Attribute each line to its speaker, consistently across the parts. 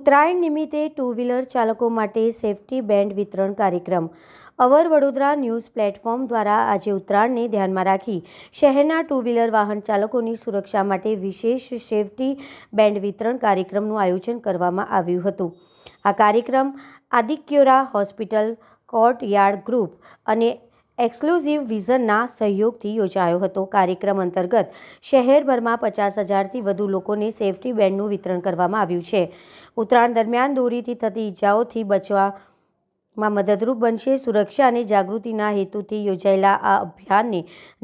Speaker 1: ઉત્તરાયણ નિમિત્તે two wheeler ચાલકો માટે સેફટી બેન્ડ વિતરણ કાર્યક્રમ. અવર વડોદરા ન્યૂઝ પ્લેટફોર્મ દ્વારા આજે ઉત્તરાયણને ધ્યાનમાં રાખી શહેરના ટુ વ્હીલર વાહન ચાલકોની સુરક્ષા માટે વિશેષ સેફટી બેન્ડ વિતરણ કાર્યક્રમનું આયોજન કરવામાં આવ્યું હતું. આ કાર્યક્રમ આદિક્યોરા હોસ્પિટલ કોર્ટ યાર્ડ ગ્રુપ અને એક્સક્લુઝિવ વિઝનના સહયોગથી યોજાયો હતો. કાર્યક્રમ અંતર્ગત શહેરભરમાં પચાસ હજારથી વધુ લોકોને સેફટી બેન્ડનું વિતરણ કરવામાં આવ્યું છે. ઉત્તરાયણ દરમિયાન દોરીથી થતી ઈજાઓથી બચવામાં મદદરૂપ બનશે. સુરક્ષા અને જાગૃતિના હેતુથી યોજાયેલા આ અભિયાનને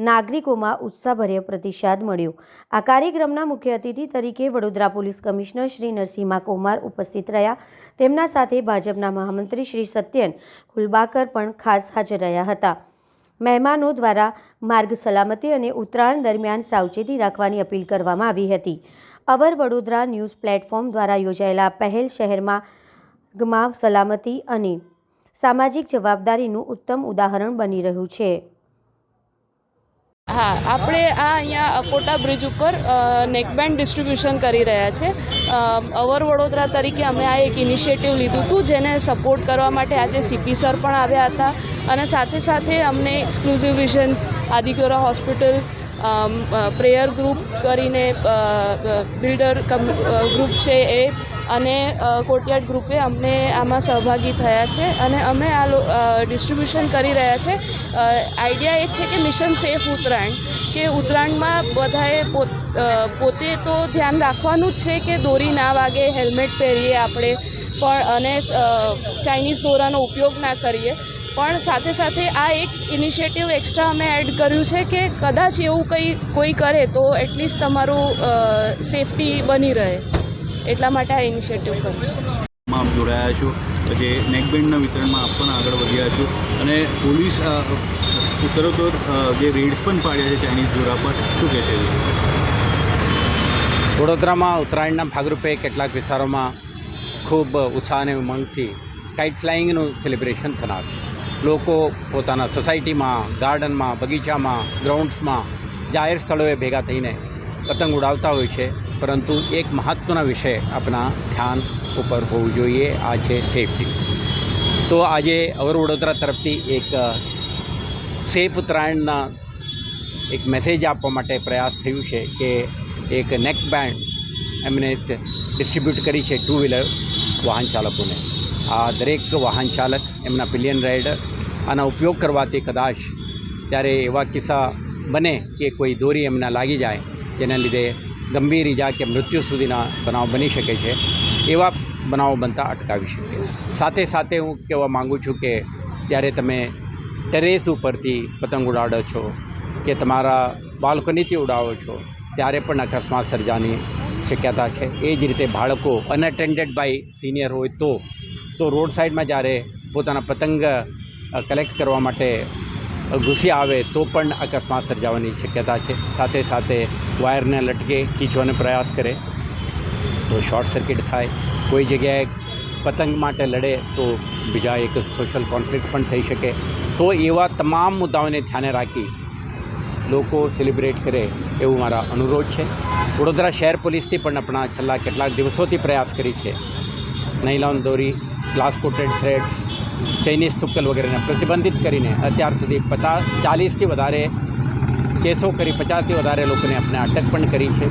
Speaker 1: નાગરિકોમાં ઉત્સાહભર્યો પ્રતિસાદ મળ્યો. આ કાર્યક્રમના મુખ્ય અતિથિ તરીકે વડોદરા પોલીસ કમિશનર શ્રી નરસિંહા કુમાર ઉપસ્થિત રહ્યા. તેમના સાથે ભાજપના મહામંત્રી શ્રી સત્યન ખુલબાકર પણ ખાસ હાજર રહ્યા હતા. મહેમાનો દ્વારા માર્ગ સલામતી અને ઉત્તરાયણ દરમિયાન સાવચેતી રાખવાની અપીલ કરવામાં આવી હતી. અવર વડોદરા ન્યૂઝ પ્લેટફોર્મ દ્વારા યોજાયેલા પહેલ શહેરમાં સલામતી અને સામાજિક જવાબદારીનું ઉત્તમ ઉદાહરણ બની રહ્યું છે.
Speaker 2: હા, આપણે આ અહીંયા અકોટા બ્રિજ ઉપર નેકબેન્ડ ડિસ્ટ્રીબ્યુશન કરી રહ્યા છે. અવર વડોદરા તરીકે અમે આ એક ઇનિશિયેટિવ લીધું હતું, જેને સપોર્ટ કરવા માટે આજે સીપી સર પણ આવ્યા હતા. અને સાથે સાથે અમને એક્સક્લુઝિવ વિઝન્સ આદિગોરા હોસ્પિટલ પ્રેયર ગ્રુપ કરીને બિલ્ડર ગ્રુપ છે એ અને કોર્ટયાર્ડ ગ્રુપે અમને આમાં સહભાગી થયા છે અને અમે આ ડિસ્ટ્રીબ્યુશન કરી રહ્યા છે. આઈડિયા એ છે કે મિશન સેફ ઉત્તરાયણ, કે ઉત્તરાયણમાં બધાએ પોત પોતે તો ધ્યાન રાખવાનું જ છે કે દોરી ના વાગે હેલ્મેટ પહેરીએ આપણે, પણ, અને ચાઇનીઝ દોરાનો ઉપયોગ ના કરીએ. પણ સાથે સાથે આ એક ઇનિશિયેટિવ એક્સ્ટ્રા અમે એડ કર્યું છે કે કદાચ એવું કંઈ, કોઈ કરે તો એટલીસ્ટ તમારું સેફટી બની રહે. એટલા માટે આ ઇનિશિયેટિવ કર્યું છે.
Speaker 3: માં આપ જોડાયા છો. જે નેકબેન્ડના વિતરણમાં આપ પણ આગળ વધ્યા છો. અને પોલીસ ઉત્તરોત્તર જે રેડ્સ પણ પાડ્યા છે ચાઇનીઝ દોરા પર શું કહેશે
Speaker 4: વડોદરામાં ઉત્તરાયણના ભાગરૂપે કેટલાક વિસ્તારોમાં ખૂબ ઉત્સાહ અને ઉમંગથી કાઇટ ફ્લાઇંગનું સેલિબ્રેશન થનાર. છે લોકો પોતાના સોસાયટીમાં ગાર્ડનમાં બગીચામાં ગ્રાઉન્ડ્સમાં જાહેર સ્થળોએ ભેગા થઈને પતંગ ઉડાવતા હોય છે. પરંતુ એક મહત્ત્વના વિષય આપણા ધ્યાન ઉપર હોવું જોઈએ, આ છે સેફટી તો આજે અવર વડોદરા તરફથી એક સેફ ઉત્તરાયણના એક મેસેજ આપવા માટે પ્રયાસ થયું છે કે એક નેક બેન્ડ એમને ડિસ્ટ્રીબ્યુટ કરી છે ટુ વ્હીલર વાહન ચાલકોને. આ દરેક વાહન ચાલક, એમના પિલિયન રાઇડર આના ઉપયોગ કરવાથી કદાચ ત્યારે એવા કિસ્સા બને કે કોઈ દોરી એમના લાગી જાય, જેના લીધે ગંભીર ઇજા કે મૃત્યુ સુધીના બનાવ બની શકે છે, એવા બનાવો બનતા અટકાવી શકે. સાથે સાથે હું કહેવા માગું છું કે જ્યારે તમે ટેરેસ ઉપરથી પતંગ ઉડાડો છો, કે તમારા બાલ્કનીથી ઉડાવો છો, ત્યારે પણ અકસ્માત સર્જાની શક્યતા છે. એ જ રીતે બાળકો અનઅટેન્ડેડ બાય સિનિયર હોય તો તો રોડ સાઈડમાં જ્યારે પોતાના પતંગ કલેક્ટ કરવા માટે ઘૂસી આવે તો પણ અકસ્માત સર્જાવાની શક્યતા છે. સાથે સાથે વાયરને લટકે ખીંચવાનો પ્રયાસ કરે તો શોર્ટ સર્કિટ થાય. કોઈ જગ્યાએ પતંગ માટે લડે તો બીજા એક સોશિયલ કોન્ફ્લિક્ટ પણ થઈ શકે. તો એવા તમામ મુદ્દાઓને ધ્યાને રાખી લોકો સેલિબ્રેટ કરે એવું મારા અનુરોધ છે. વડોદરા શહેર પોલીસથી પણ આપણા છેલ્લા કેટલાક દિવસોથી પ્રયાસ કરી છે. નૈલોન દોરી ગ્લાસ કોટેડ થ્રેડ્સ ચાઇનીઝ તુક્કલ વગેરેને પ્રતિબંધિત કરીને અત્યાર સુધી પચાસ, ચાલીસથી વધારે કેસો કરી, પચાસથી વધારે લોકોને આપણે અટક પણ કરી છે.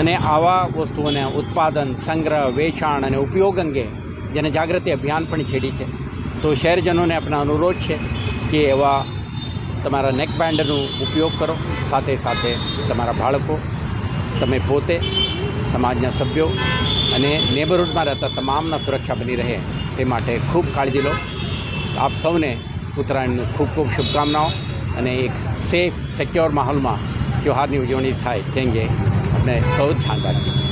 Speaker 4: અને આવા વસ્તુઓને ઉત્પાદન, સંગ્રહ, વેચાણ અને ઉપયોગ અંગે જેને જાગૃતિ અભિયાન પણ છેડી છે. તો શહેરજનોને આપણા અનુરોધ છે કે એવા તમારા નેક બેન્ડનો ઉપયોગ કરો. સાથે સાથે તમારા બાળકો, તમે પોતે, સમાજના સભ્યો અને નેબરહુડમાં રહેતા તમામના સુરક્ષા બની રહે. તે માટે ખૂબ કાળજી લો. આપ સૌને ઉત્તરાયણની ખૂબ ખૂબ શુભકામનાઓ અને એક સેફ સિક્યોર માહોલમાં ત્યોહારની ઉજવણી થાય તે અંગે આપણે સૌ ધ્યાન રાખીએ.